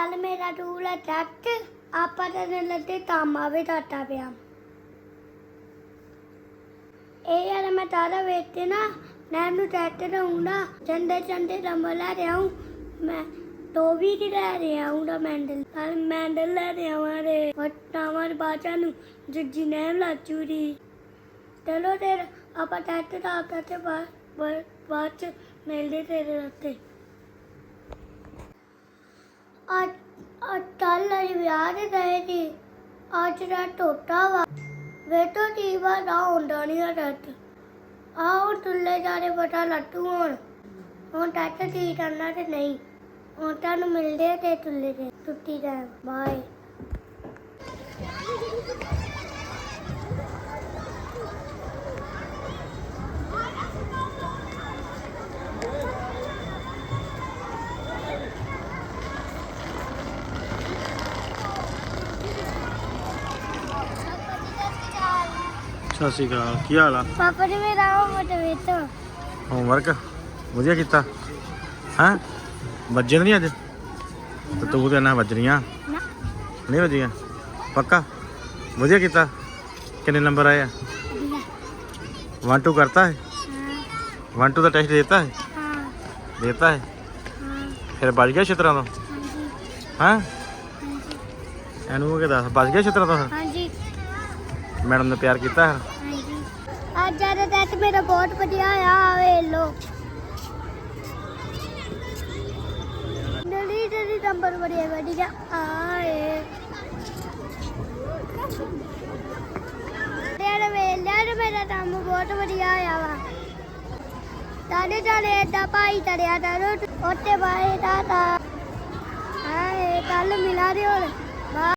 ਕੱਲ ਮੇਰਾ ਟੂਲ ਹੈ ਆਪਾਂ ਤੇ ਲੱਤੇ ਤਾਮਾ ਵੀ ਟਾਟਾ ਪਿਆ। ਇਹ ਯਾਰ ਮੈਂ ਤਾਰਾ ਵੇਖਤੇ ਨਾ, ਮੈਂ ਨੂੰ ਟੱਟ ਰਹੂੰਗਾ ਚੰਦੇ ਚੰਦੇ ਨੰਬਰ ਲੈ ਰਿਹਾ ਹੂੰ ਮੈਂ ਟੋਵੀ ਦੀ ਲੈ ਰਿਹਾ ਹੂੰ ਦਾ ਮੈਂਡਲ। ਨਾਲ ਮੈਂਡਲ ਲੈ ਰਿਹਾ ਹਮਾਰੇ ਵਟਾਵਰ ਬਾਚਾ ਨੂੰ, ਜੱਜੀ ਨੇ ਲਾਚੂਰੀ। ਚਲੋ ਫਿਰ ਆਪਾਂ ਟੱਟ ਦਾ ਕਰਤੇ ਬਾਅਦ ਬਾਅਦ- ਬਾਅਦ ਚ ਮਿਲਦੇ ਤੇਰੇ ਉੱਤੇ ਅੱਜ ਅੱਜ ਕੱਲ ਵਿਆਹ ਦੇ ਗਏ ਸੀ ਅੱਜ ਦਾ ਟੋਟਾ ਵਾ। ਵੇ ਤੋਂ ਟੀਵਾ ਦਾ ਹੁੰਦਾ ਨਹੀਂ ਆ ਟੱਟ ਆਓ ਤੁੱਲੇ ਜਾਰੇ ਬਟਾ ਲੱਟੂ ਹੁਣ। ਹੁਣ ਟੱਟ ਕੀ ਕਰਨਾ ਤੇ ਨਹੀਂ। ਹੁਣ ਤੁਹਾਨੂੰ ਮਿਲਦੇ ਤੇ ਤੁੱਲੇ ਦੇ ਟੁੱਟੀ ਦਾ ਬਾਏ ਸਤਿ ਸ਼੍ਰੀ ਅਕਾਲ ਕੀ ਹਾਲ ਆ? ਪਾਪਾ ਨੇ ਮੇਰਾ ਮੋਟੇ ਵੇਤੋ ਹੋਮਵਰਕ ਵਧੀਆ ਕੀਤਾ। ਹਾਂ? ਵੱਜੇ ਤਾਂ ਨਹੀਂ ਅੱਜ? ਤੇ ਤੂੰ ਤੇ ਨਾ। ਵੱਜਣੀਆਂ ਨਹੀਂ ਵੱਜੀਆਂ? ਪੱਕਾ? ਵਧੀਆ ਕੀਤਾ। ਕਿੰਨੇ ਨੰਬਰ ਆਏ ਆ? ਵਧੀਆ। 1 2 ਕਰਤਾ ਹੈ ਹਾਂ। 1 2 ਦਾ ਟੈਸਟ ਦੇਤਾ ਹੈ ਹਾਂ। ਦੇਤਾ ਹੈ। ਫਿਰ ਬਚ ਗਿਆ ਛਿੱਤਰਾਂ ਤੋਂ? ਹਾਂ? ਇਹਨੂੰ ਕਿ ਦੱਸ? ਬਚ ਗਿਆ ਛਿੱਤਰਾਂ ਤੋਂ? ਹਾਂਜੀ। ਮੈਡਮ ਨੇ ਪਿਆਰ ਕੀਤਾ ਹੈ? ਅੱਜ ਦਾ ਟੈਸਟ ਮੇਰਾ ਬਹੁਤ ਵਧੀਆ ਆ ਵੇ ਲੋ ਨਲੀ ਨਲੀ ਨੰਬਰ ਬੜੀਆ ਵਧੀਆ ਆਏ ਯਾਰ ਵੇਲਿਆ ਮੇਰਾ ਕੰਮ ਬਹੁਤ ਵਧੀਆ ਆਇਆ ਵਾ। ਤਾਲੇ ਤਾਲੇ ਏਦਾਂ ਭਾਈ ਤੜਿਆ ਤਾਰੋ ਉੱਤੇ ਬਾਏ ਦਾ ਤਾ ਆਏ ਕੱਲ ਮਿਲਾ ਦੇ ਹੋਰ